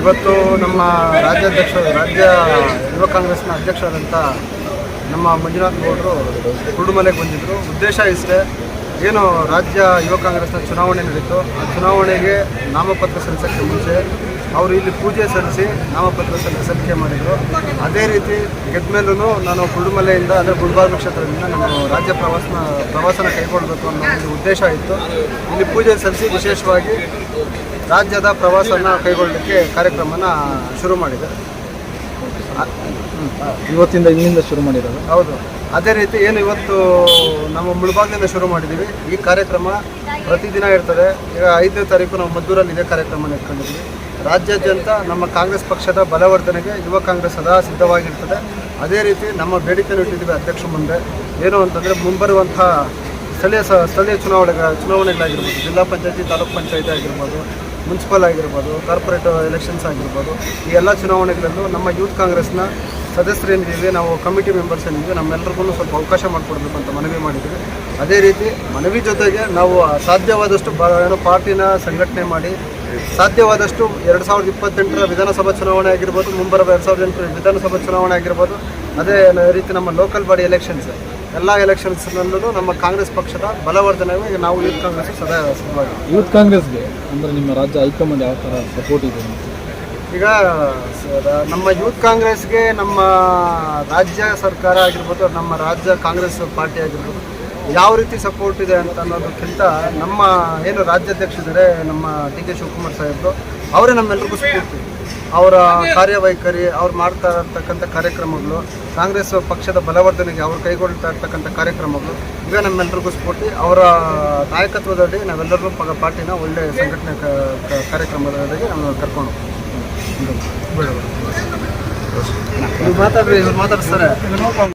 ಇವತ್ತು ನಮ್ಮ ರಾಜ್ಯಾಧ್ಯಕ್ಷ, ರಾಜ್ಯ ಯುವ ಕಾಂಗ್ರೆಸ್ನ ಅಧ್ಯಕ್ಷರಂತ ನಮ್ಮ ಮಂಜುನಾಥ್ ಗೌಡರು ಕುರುಡುಮಲೆಗೆ ಬಂದಿದ್ದರು ಉದ್ದೇಶ ಇಷ್ಟೇ, ಏನು ರಾಜ್ಯ ಯುವ ಕಾಂಗ್ರೆಸ್ನ ಚುನಾವಣೆ ನಡೀತು. ಆ ಚುನಾವಣೆಗೆ ನಾಮಪತ್ರ ಸಲ್ಲಿಸೋಕ್ಕೆ ಮುಂಚೆ ಅವರು ಇಲ್ಲಿ ಪೂಜೆ ಸಲ್ಲಿಸಿ ನಾಮಪತ್ರ ಸಲ್ಲಿ ಸಲ್ಲಿಕೆ ಮಾಡಿದರು. ಅದೇ ರೀತಿ ಗೆದ್ಮೇಲೂ ನಾನು ಕುರುಡುಮಲೆಯಿಂದ ಅಂದರೆ ಗುಲ್ಬರ್ಗ ಕ್ಷೇತ್ರದಿಂದ ನಾನು ರಾಜ್ಯ ಪ್ರವಾಸನ ಪ್ರವಾಸನ ಕೈಗೊಳ್ಳಬೇಕು ಅನ್ನೋ ಒಂದು ಉದ್ದೇಶ ಇತ್ತು. ಇಲ್ಲಿ ಪೂಜೆ ಸಲ್ಲಿಸಿ ವಿಶೇಷವಾಗಿ ರಾಜ್ಯದ ಪ್ರವಾಸನ ಕೈಗೊಳ್ಳಲಿಕ್ಕೆ ಕಾರ್ಯಕ್ರಮನ ಶುರು ಮಾಡಿದೆ. ಇವತ್ತಿಂದ ಇಲ್ಲಿಂದ ಶುರು ಮಾಡಿರೋದು? ಹೌದು. ಅದೇ ರೀತಿ ಏನು ಇವತ್ತು ನಮ್ಮ ಮುಳುಬಾಗಿಲಿಂದ ಶುರು ಮಾಡಿದ್ದೀವಿ. ಈ ಕಾರ್ಯಕ್ರಮ ಪ್ರತಿದಿನ ಇರ್ತದೆ. ಈಗ ಐದನೇ ತಾರೀಕು ನಾವು ಮದ್ದೂರಲ್ಲಿ ಇದೇ ಕಾರ್ಯಕ್ರಮ ಇಟ್ಕೊಂಡಿದ್ವಿ ರಾಜ್ಯಾದ್ಯಂತ ನಮ್ಮ ಕಾಂಗ್ರೆಸ್ ಪಕ್ಷದ ಬಲವರ್ಧನೆಗೆ ಯುವ ಕಾಂಗ್ರೆಸ್ ಸದಾ ಸಿದ್ಧವಾಗಿರ್ತದೆ. ಅದೇ ರೀತಿ ನಮ್ಮ ಬೇಡಿಕೆಯನ್ನು ಇಟ್ಟಿದ್ದೀವಿ ಅಧ್ಯಕ್ಷ ಮುಂದೆ. ಏನು ಅಂತಂದರೆ ಮುಂಬರುವಂಥ ಸ್ಥಳೀಯ ಸ್ಥಳೀಯ ಚುನಾವಣೆಗಳ ಚುನಾವಣೆಗಳಾಗಿರ್ಬೋದು ಜಿಲ್ಲಾ ಪಂಚಾಯತಿ ತಾಲೂಕು ಪಂಚಾಯತಿ ಆಗಿರ್ಬೋದು ಮುನ್ಸಿಪಲ್ ಆಗಿರ್ಬೋದು ಕಾರ್ಪೊರೇಟ್ ಎಲೆಕ್ಷನ್ಸ್ ಆಗಿರ್ಬೋದು, ಈ ಎಲ್ಲ ಚುನಾವಣೆಗಳಲ್ಲೂ ನಮ್ಮ ಯೂತ್ ಕಾಂಗ್ರೆಸ್ನ ಸದಸ್ಯರೇನಿದ್ದೀವಿ ನಾವು ಕಮಿಟಿ ಮೆಂಬರ್ಸ್ ಏನಿದ್ದೀವಿ ನಮ್ಮೆಲ್ಲರಿಗೂ ಸ್ವಲ್ಪ ಅವಕಾಶ ಮಾಡಿಕೊಡ್ಬೇಕು ಅಂತ ಮನವಿ ಮಾಡಿದ್ದೀವಿ. ಅದೇ ರೀತಿ ಮನವಿ ಜೊತೆಗೆ ನಾವು ಸಾಧ್ಯವಾದಷ್ಟು ಏನು ಏನೋ ಪಾರ್ಟಿನ ಸಂಘಟನೆ ಮಾಡಿ ಸಾಧ್ಯವಾದಷ್ಟು ಎರಡು ಸಾವಿರದ ಇಪ್ಪತ್ತೆಂಟರ ವಿಧಾನಸಭಾ ಚುನಾವಣೆ ಆಗಿರ್ಬೋದು, ಮುಂಬರುವ ಎರಡು ಸಾವಿರದ ಎಂಟರ ವಿಧಾನಸಭಾ ಚುನಾವಣೆ ಆಗಿರ್ಬೋದು ಅದೇ ರೀತಿ ನಮ್ಮ ಲೋಕಲ್ ಬಾಡಿ ಎಲೆಕ್ಷನ್ಸ್ ಎಲ್ಲ ಎಲೆಕ್ಷನ್ಸ್ನಲ್ಲೂ ನಮ್ಮ ಕಾಂಗ್ರೆಸ್ ಪಕ್ಷದ ಬಲವರ್ಧನೆಗೆ ನಾವು ಯೂತ್ ಕಾಂಗ್ರೆಸ್ ಸದಾ ಸಿದ್ಧವಾಗಿ ಯೂತ್ ಕಾಂಗ್ರೆಸ್ಗೆ ಅಂದರೆ ನಿಮ್ಮ ರಾಜ್ಯ ಹೈಕಮಾಂಡ್ ಯಾವ ಥರ ಸಪೋರ್ಟ್ ಇದೆ ಈಗ ನಮ್ಮ ಯೂತ್ ಕಾಂಗ್ರೆಸ್ಗೆ ನಮ್ಮ ರಾಜ್ಯ ಸರ್ಕಾರ ಆಗಿರ್ಬೋದು ನಮ್ಮ ರಾಜ್ಯ ಕಾಂಗ್ರೆಸ್ ಪಾರ್ಟಿ ಆಗಿರ್ಬೋದು ಯಾವ ರೀತಿ ಸಪೋರ್ಟ್ ಇದೆ ಅಂತ ಅನ್ನೋದಕ್ಕಿಂತ ನಮ್ಮ ಏನು ರಾಜ್ಯಾಧ್ಯಕ್ಷರಿದ್ದಾರೆ ನಮ್ಮ ಡಿ ಕೆ ಶಿವಕುಮಾರ್ ಸಾಹೇಬರು ಅವರೇ ನಮ್ಮೆಲ್ಲರಿಗೂ ಸ್ಫೂರ್ತಿ ಅವರ ಕಾರ್ಯವೈಖರಿ ಅವ್ರು ಮಾಡ್ತಾ ಇರ್ತಕ್ಕಂಥ ಕಾರ್ಯಕ್ರಮಗಳು ಕಾಂಗ್ರೆಸ್ ಪಕ್ಷದ ಬಲವರ್ಧನೆಗೆ ಅವರು ಕೈಗೊಳ್ತಾ ಇರ್ತಕ್ಕಂಥ ಕಾರ್ಯಕ್ರಮಗಳು ಇವೇ ನಮ್ಮೆಲ್ಲರಿಗೂ ಸ್ಫೂರ್ತಿ. ಅವರ ನಾಯಕತ್ವದಲ್ಲಿ ನಾವೆಲ್ಲರೂ ಪಾರ್ಟಿನ ಒಳ್ಳೆಯ ಸಂಘಟನೆ ಕ- ಕ- ನಾವು ಕರ್ಕೊಂಡು ಹೋಗ್ತೀವಿ. ಮಾತಾಡ್ರಿ ಇವ್ರು ಮಾತಾಡಿಸ್ತಾರೆ.